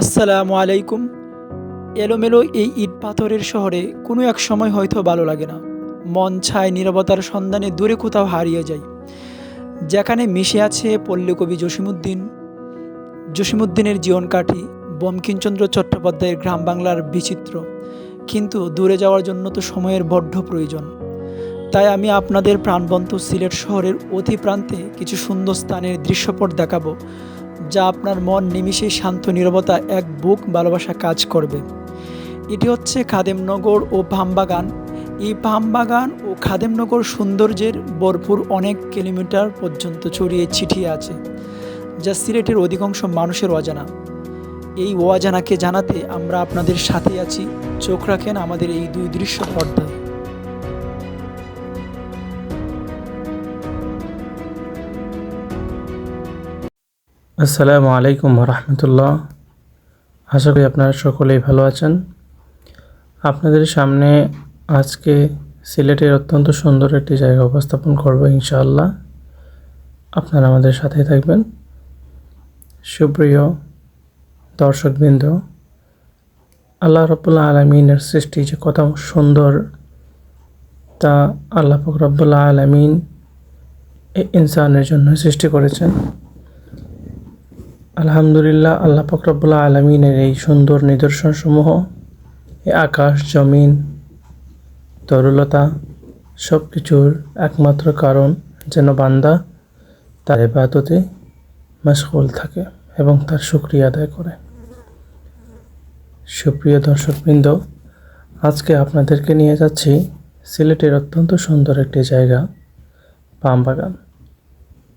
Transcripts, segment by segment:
আসসালামু আলাইকুম। এলোমেলো এই ইট পাথরের শহরে কোনো এক সময় হয়তো ভালো লাগে না। মন ছায় নীরবতার সন্ধানে দূরে কোথাও হারিয়ে যায় যেখানে মিশে আছে পল্লীকবি জসিমুদ্দিন জসিমুদ্দিনের জীবন কাঠি বঙ্কিমচন্দ্র চট্টোপাধ্যায়ের গ্রাম বাংলার বিচিত্র। কিন্তু দূরে যাওয়ার জন্য তো সময়ের বড্ড প্রয়োজন। তাই আমি আপনাদের প্রাণবন্ত সিলেট শহরের অতি প্রান্তে কিছু সুন্দর স্থানের দৃশ্যপট দেখাবো। যা আপনার মন নিমিষেই শান্ত নীরবতা এক বুক ভালোবাসা কাজ করবে। এটি হচ্ছে খাদেমনগর ও ভামবাগান। এই ভামবাগান ও খাদেমনগর সৌন্দর্যের ভরপুর অনেক কিলোমিটার পর্যন্ত ছড়িয়ে ছিটিয়ে আছে, যা সিলেটের অধিকাংশ মানুষের অজানা। এই অজানাকে জানাতে আমরা আপনাদের সাথে আছি। চোখ রাখেন আমাদের এই দুই দৃশ্য পর্দায়। আসসালামু আলাইকুম রহমতুল্লাহ আশা করি আপনারা সকলেই ভালো আছেন। আপনাদের সামনে আজকে সিলেটের অত্যন্ত সুন্দর একটি জায়গা উপস্থাপন করব ইনশাআল্লাহ। আপনারা আমাদের সাথেই থাকবেন। সুপ্রিয় দর্শকবৃন্দ, আল্লাহ রব্বুল্লাহ আলমিনের সৃষ্টি যে কত সুন্দর তা আল্লাহ ফকরবুল্লাহ আলমিন এই ইনসানের জন্য সৃষ্টি করেছেন। আলহামদুলিল্লাহ, আল্লাহ ফকরবুল্লাহ আলমিনের এই সুন্দর নিদর্শনসমূহ আকাশ, জমিন, তরুলতা সব কিছুর একমাত্র কারণ যেন বান্দা তার এবাদতে মশগুল থাকে এবং তার শুক্রিয়া আদায় করে। সুপ্রিয় দর্শকবৃন্দ, আজকে আপনাদেরকে নিয়ে যাচ্ছি সিলেটের অত্যন্ত সুন্দর একটি জায়গা, পাম বাগান।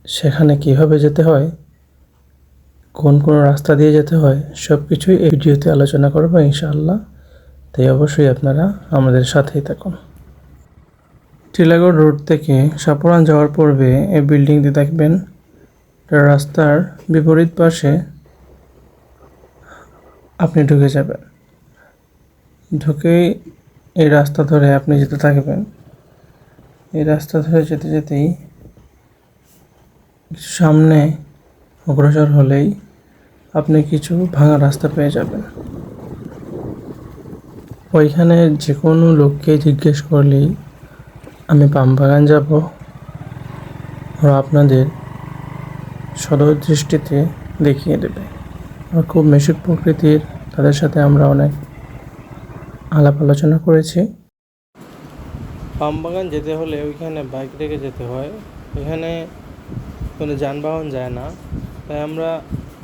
সেখানে কীভাবে যেতে হয় কোন কোন রাস্তা দিয়ে যেতে হয় সব কিছুই এই ভিডিওতে আলোচনা করব ইনশাআল্লাহ। তাই অবশ্যই আপনারা আমাদের সাথেই থাকুন। টিলাগড় রোড থেকে সাপুরান যাওয়ার পূর্বে এই বিল্ডিংটি দেখবেন। রাস্তার বিপরীত পাশে আপনি ঢুকে যাবেন। ঢুকেই এই রাস্তা ধরে আপনি যেতে থাকবেন। এই রাস্তা ধরে যেতে যেতেই সামনে অগ্রসর হলেই আপনি কিছু ভাঙা রাস্তা পেয়ে যাবেন। ওইখানে যে কোনো লোককে জিজ্ঞেস করলেই আমি পাম বাগান যাব ওরা আপনাদের সদর দৃষ্টিতে দেখিয়ে দেবে। আর খুব মিশুক প্রকৃতির তাদের সাথে আমরা অনেক আলাপ আলোচনা করেছি। পাম বাগান যেতে হলে ওইখানে বাইক রেখে যেতে হয়। এখানে কোনো যানবাহন যায় না। তাই আমরা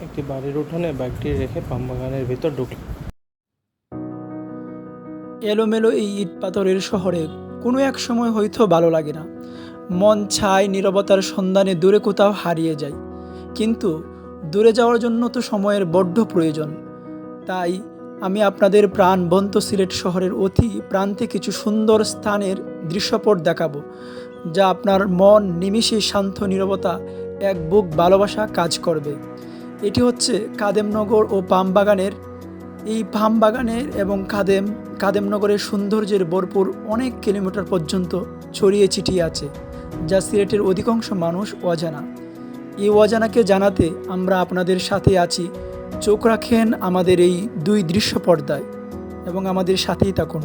একটি বাড়ির উঠোনে বাইকটি রেখে পাম বাগানের ভিতর ঢুকলাম এলোমেলো এই ইট পাথরের শহরে কোনো এক সময় হয়তো ভালো লাগে না। মন ছায় নীরবতার সন্ধানে দূরে কোথাও হারিয়ে যায়। কিন্তু দূরে যাওয়ার জন্য তো সময়ের বড্ড প্রয়োজন। তাই আমি আপনাদের প্রাণবন্ত সিলেট শহরের অতি প্রান্তে কিছু সুন্দর স্থানের দৃশ্যপট দেখাবো, যা আপনার মন নিমিষে শান্ত নীরবতা এক বুক ভালোবাসা কাজ করবে। এটি হচ্ছে কাদেমনগর ও পামবাগানের এই পামবাগানের এবং কাদেম, কাদেমনগরের সৌন্দর্যের ভরপুর অনেক কিলোমিটার পর্যন্ত ছড়িয়ে ছিটিয়ে আছে, যা সিলেটের অধিকাংশ মানুষ অজানা। এই অজানাকে জানাতে আমরা আপনাদের সাথে আছি। চোখ রাখেন আমাদের এই দুই দৃশ্য পর্দায় এবং আমাদের সাথেই থাকুন।